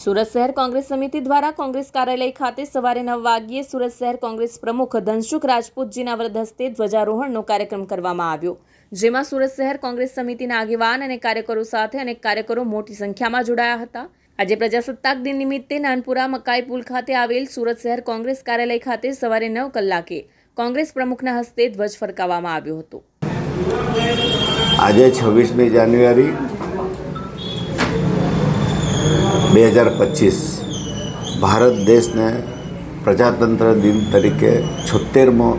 સુરત શહેર કોંગ્રેસ સમિતિ દ્વારા કોંગ્રેસ કાર્યાલય ખાતે સવારે નવ વાગ્યે સુરત શહેર કોંગ્રેસ પ્રમુખ ધનસુખ રાજપૂતજીના વ્રત હસ્તે ધ્વજારોહણનો કાર્યક્રમ કરવામાં આવ્યો. જેમાં સુરત શહેર કોંગ્રેસ સમિતિના આગેવાન અને કાર્યકરો સાથે અનેક કાર્યકરો મોટી સંખ્યામાં જોડાયા હતા. આજે પ્રજાસત્તાક દિન નિમિત્તે નાનપુરા મકાઈ પુલ ખાતે આવેલ સુરત શહેર કોંગ્રેસ કાર્યાલય ખાતે સવારે નવ કલાકે કોંગ્રેસ પ્રમુખના હસ્તે ધ્વજ ફરકાવવામાં આવ્યો હતો. આજે છવ્વીસમી જાન્યુઆરી બે હજાર પચીસ. ભારત દેશને પ્રજાતંત્ર દિન તરીકે છોતેરમો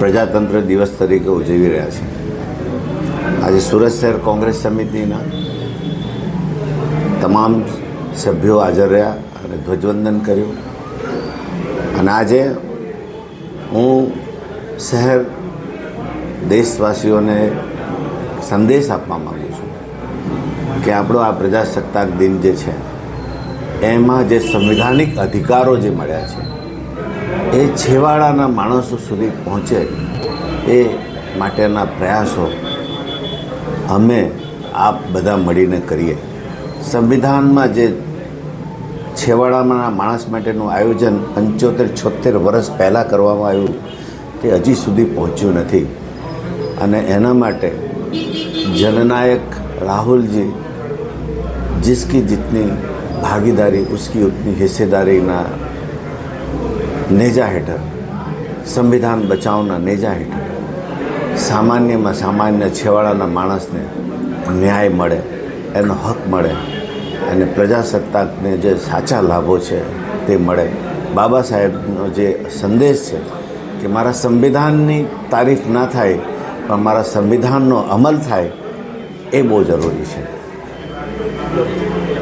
પ્રજાતંત્ર દિવસ તરીકે ઉજવી રહ્યા છે. આજે સુરત શહેર કોંગ્રેસ સમિતિના તમામ સભ્યો હાજર રહ્યા અને ધ્વજવંદન કર્યું. અને આજે હું શહેર દેશવાસીઓને સંદેશ આપવા માગું છું કે આપણો આ પ્રજાસત્તાક દિન જે છે, એમાં જે સંવિધાનિક અધિકારો જે મળ્યા છે, એ છેવાડાના માણસો સુધી પહોંચે એ માટેના પ્રયાસો અમે આપ બધા મળીને કરીએ. સંવિધાનમાં જે છેવાડામાંના માણસ માટેનું આયોજન પંચોતેર છોતેર વર્ષ પહેલાં કરવામાં આવ્યું, તે હજી સુધી પહોંચ્યું નથી. અને એના માટે જનનાયક રાહુલજી जिसकी જીતની ભાગીદારી उसकी ઉતની હિસ્સેદારીના નેજા હેઠળ સંવિધાન બચાવના નેજા હેઠળ સામાન્યમાં સામાન્ય છેવાડાના માણસને ન્યાય મળે એનો હક મળે અને પ્રજાસત્તાકને જે સાચા લાભો છે તે મળે બાબા સાહેબનો જે સંદેશ છે કે મારા સંવિધાનની તારીફ ના થાય પણ મારા સંવિધાનનો અમલ થાય એ બહુ જરૂરી છે. Obrigado.